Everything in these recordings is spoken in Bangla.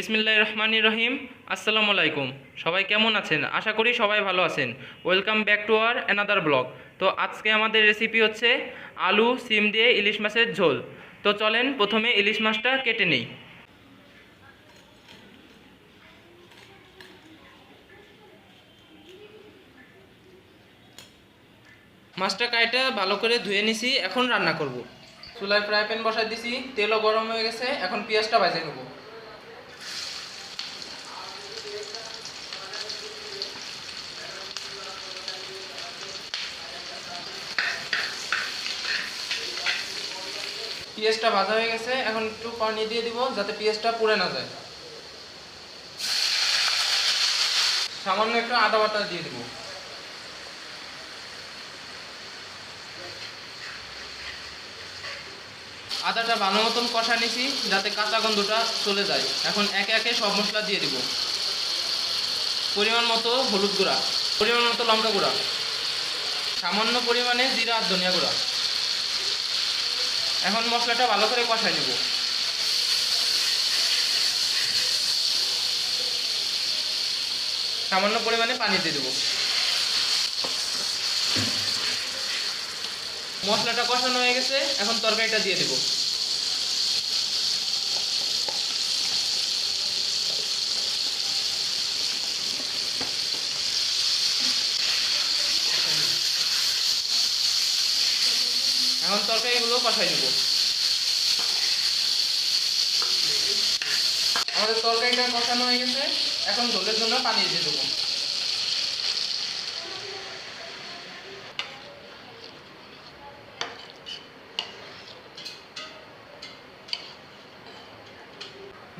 বিসমিল্লাহ রহমান রহিম। আসসালামু আলাইকুম। সবাই কেমন আছেন? আশা করি সবাই ভালো আছেন। ওয়েলকাম ব্যাক টু আর অ্যানাদার ব্লগ তো আজকে আমাদের রেসিপি হচ্ছে আলু, সিম দিয়ে ইলিশ মাছের ঝোল। তো চলেন প্রথমে ইলিশ মাছটা কেটে নিই। মাছটা কাইটা ভালো করে ধুয়ে নিছি, এখন রান্না করব। চুলায় ফ্রাই প্যান বসাই দিছি, তেলও গরম হয়ে গেছে, এখন পেঁয়াজটা ভাজে নেব। পেঁয়াজটা ভাজা হয়ে গেছে, এখন একটু পানি দিয়ে দিব যাতে পেঁয়াজটা পুড়ে না যায়। সামান্য একটু আদা বাটা দিয়ে দিব। আদাটা ভালো মতন কষা নিছি যাতে কাঁচা গন্ধটা চলে যায়। এখন একে একে সব মশলা দিয়ে দিব। পরিমাণ মতো হলুদ গুঁড়া, পরিমাণ মতো লঙ্কা গুঁড়া, সামান্য পরিমাণে জিরা আর ধনিয়া গুঁড়া। এখন মশলাটা ভালো করে কষাই নেব। সামান্য পরিমাণে পানি দিয়ে দেবো। মশলাটা কষানো হয়ে গেছে, এখন তরকারিটা দিয়ে দেবো। এখন তরকারিগুলো কষাই নেব আমাদের তরকারিটা কষানো হয়ে গেছে। এখন ঝোলের জন্য পানি দিয়ে দেবো।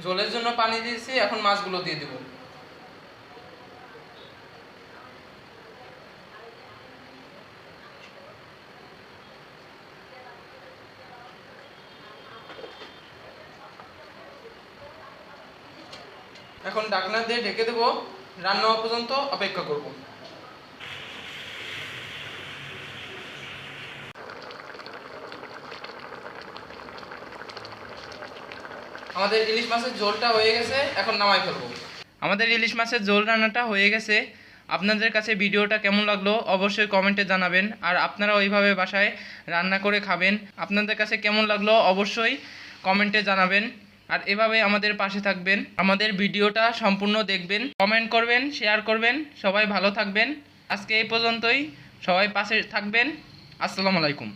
জলের জন্য পানি দিয়েছি, এখন মাছগুলো দিয়ে দেবো। এখন ডাকনা দিয়ে ঢেকে দেবো। রান্না হওয়া পর্যন্ত অপেক্ষা করব। আমাদের ইলিশ মাছের ঝোলটা হয়ে গেছে, এখন নামাই ফেলব। আমাদের ইলিশ মাছের ঝোল রান্নাটা হয়ে গেছে। আপনাদের কাছে ভিডিওটা কেমন লাগল অবশ্যই কমেন্টে জানাবেন। আর আপনারা ওইভাবে বাসায় রান্না করে খাবেন। আপনাদের কাছে কেমন লাগল অবশ্যই কমেন্টে জানাবেন। আর এভাবে আমাদের পাশে থাকবেন। আমাদের ভিডিওটা সম্পূর্ণ দেখবেন কমেন্ট করবেন শেয়ার করবেন। সবাই ভালো থাকবেন। আজকে এই পর্যন্তই। সবাই পাশে থাকবেন। আসসালামু আলাইকুম।